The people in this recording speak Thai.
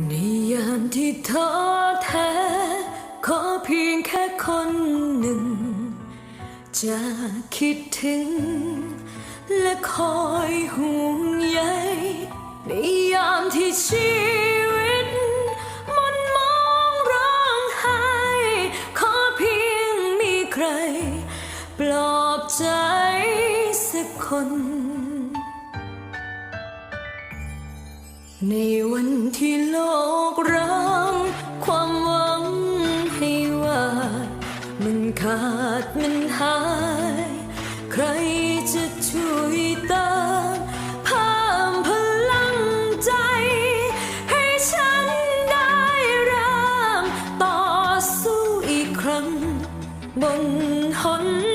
ในยามที่ท้อแท้ ขอเพียงแค่คนหนึ่ง จะคิดถึง และคอยห่วงใยในยามที่ชีวิตมันมองร้องไห้ขอเพียงมีใคร ปลอบใจสักคน ในวันที่โลกร้างความหวังให้ว่า มันขาดมันหาย ใครจะช่วยตามเพิ่มพลังใจ ให้ฉันได้เริ่มต่อสู้อีกครั้ง บนหน